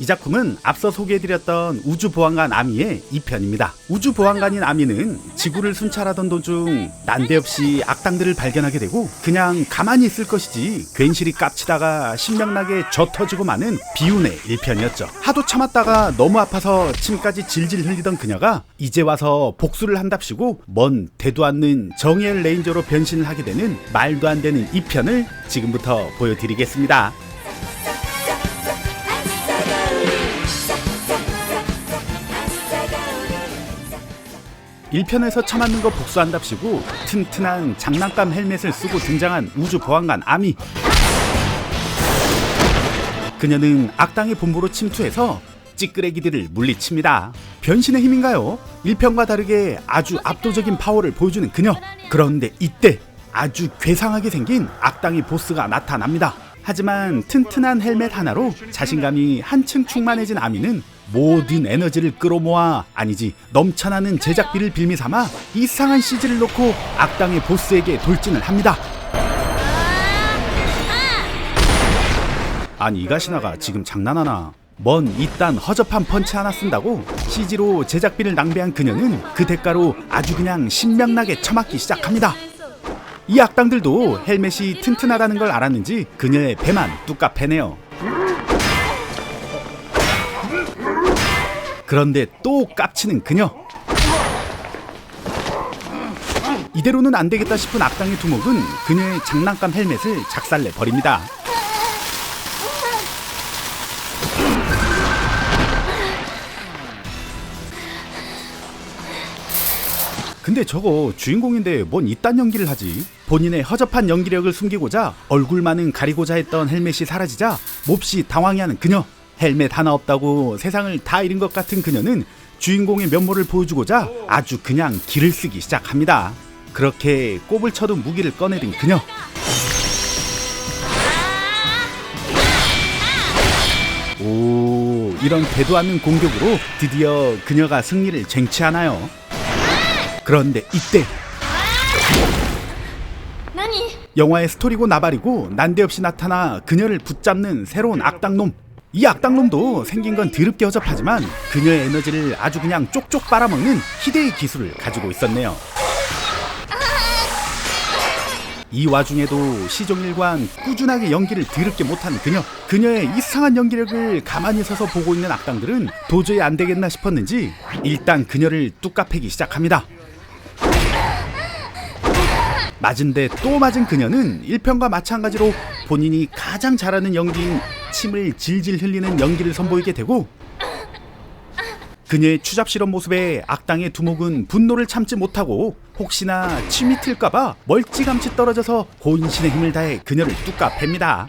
이 작품은 앞서 소개해드렸던 우주보안관 아미의 2편입니다. 우주보안관인 아미는 지구를 순찰하던 도중 난데없이 악당들을 발견하게 되고 그냥 가만히 있을 것이지 괜시리 깝치다가 신명나게 젖터지고 마는 비운의 1편이었죠. 하도 참았다가 너무 아파서 침까지 질질 흘리던 그녀가 이제 와서 복수를 한답시고 먼 대도 않는 정의의 레인저로 변신을 하게 되는 말도 안 되는 2편을 지금부터 보여드리겠습니다. 1편에서 처맞는 거 복수한답시고 튼튼한 장난감 헬멧을 쓰고 등장한 우주 보안관 아미 그녀는 악당의 본부로 침투해서 찌끄레기들을 물리칩니다. 변신의 힘인가요? 1편과 다르게 아주 압도적인 파워를 보여주는 그녀. 그런데 이때 아주 괴상하게 생긴 악당의 보스가 나타납니다. 하지만 튼튼한 헬멧 하나로 자신감이 한층 충만해진 아미는 모든 에너지를 끌어모아 아니지 넘쳐나는 제작비를 빌미 삼아 이상한 CG를 놓고 악당의 보스에게 돌진을 합니다. 아니 이가시나가 지금 장난하나? 먼 이딴 허접한 펀치 하나 쓴다고 CG로 제작비를 낭비한 그녀는 그 대가로 아주 그냥 신명나게 처맞기 시작합니다. 이 악당들도 헬멧이 튼튼하다는 걸 알았는지 그녀의 배만 뚝까 패네요. 그런데 또 깝치는 그녀. 이대로는 안 되겠다 싶은 악당의 두목은 그녀의 장난감 헬멧을 작살내 버립니다. 근데 저거 주인공인데 뭔 이딴 연기를 하지? 본인의 허접한 연기력을 숨기고자 얼굴만은 가리고자 했던 헬멧이 사라지자 몹시 당황해하는 그녀. 헬멧 하나 없다고 세상을 다 잃은 것 같은 그녀는 주인공의 면모를 보여주고자 아주 그냥 기를 쓰기 시작합니다. 그렇게 꼽을 쳐둔 무기를 꺼내든 그녀. 오, 이런 되도 않는 공격으로 드디어 그녀가 승리를 쟁취하나요? 그런데 이때 何 영화의 스토리고 나발이고 난데없이 나타나 그녀를 붙잡는 새로운 악당놈. 이 악당놈도 생긴 건 드럽게 허접하지만 그녀의 에너지를 아주 그냥 쪽쪽 빨아먹는 희대의 기술을 가지고 있었네요. 이 와중에도 시종일관 꾸준하게 연기를 드럽게 못하는 그녀. 그녀의 이상한 연기력을 가만히 서서 보고 있는 악당들은 도저히 안 되겠나 싶었는지 일단 그녀를 뚝까 패기 시작합니다. 맞은데 또 맞은 그녀는 1편과 마찬가지로 본인이 가장 잘하는 연기인 침을 질질 흘리는 연기를 선보이게 되고 그녀의 추잡스러운 모습에 악당의 두목은 분노를 참지 못하고 혹시나 침이 틀까봐 멀찌감치 떨어져서 고인신의 힘을 다해 그녀를 뚝까 팹니다.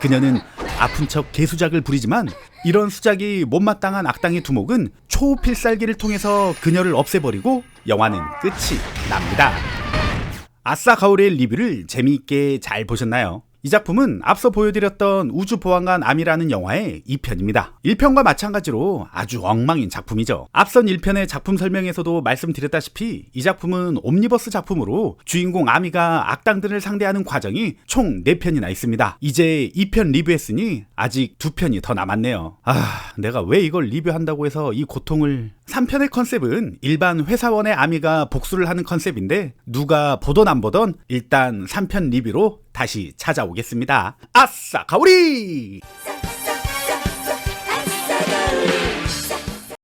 그녀는 아픈 척 개수작을 부리지만 이런 수작이 못마땅한 악당의 두목은 초필살기를 통해서 그녀를 없애버리고 영화는 끝이 납니다. 아싸 가오리의 리뷰를 재미있게 잘 보셨나요? 이 작품은 앞서 보여드렸던 우주보안관 암이라는 영화의 2편입니다. 1편과 마찬가지로 아주 엉망인 작품이죠. 앞선 1편의 작품 설명에서도 말씀드렸다시피 이 작품은 옴니버스 작품으로 주인공 아미가 악당들을 상대하는 과정이 총 4편이나 있습니다. 이제 2편 리뷰했으니 아직 2편이 더 남았네요. 아, 내가 왜 이걸 리뷰한다고 해서 이 고통을 3편의 컨셉은 일반 회사원의 아미가 복수를 하는 컨셉인데 누가 보던 안 보던 일단 3편 리뷰로 다시 찾아오겠습니다. 아싸 가오리!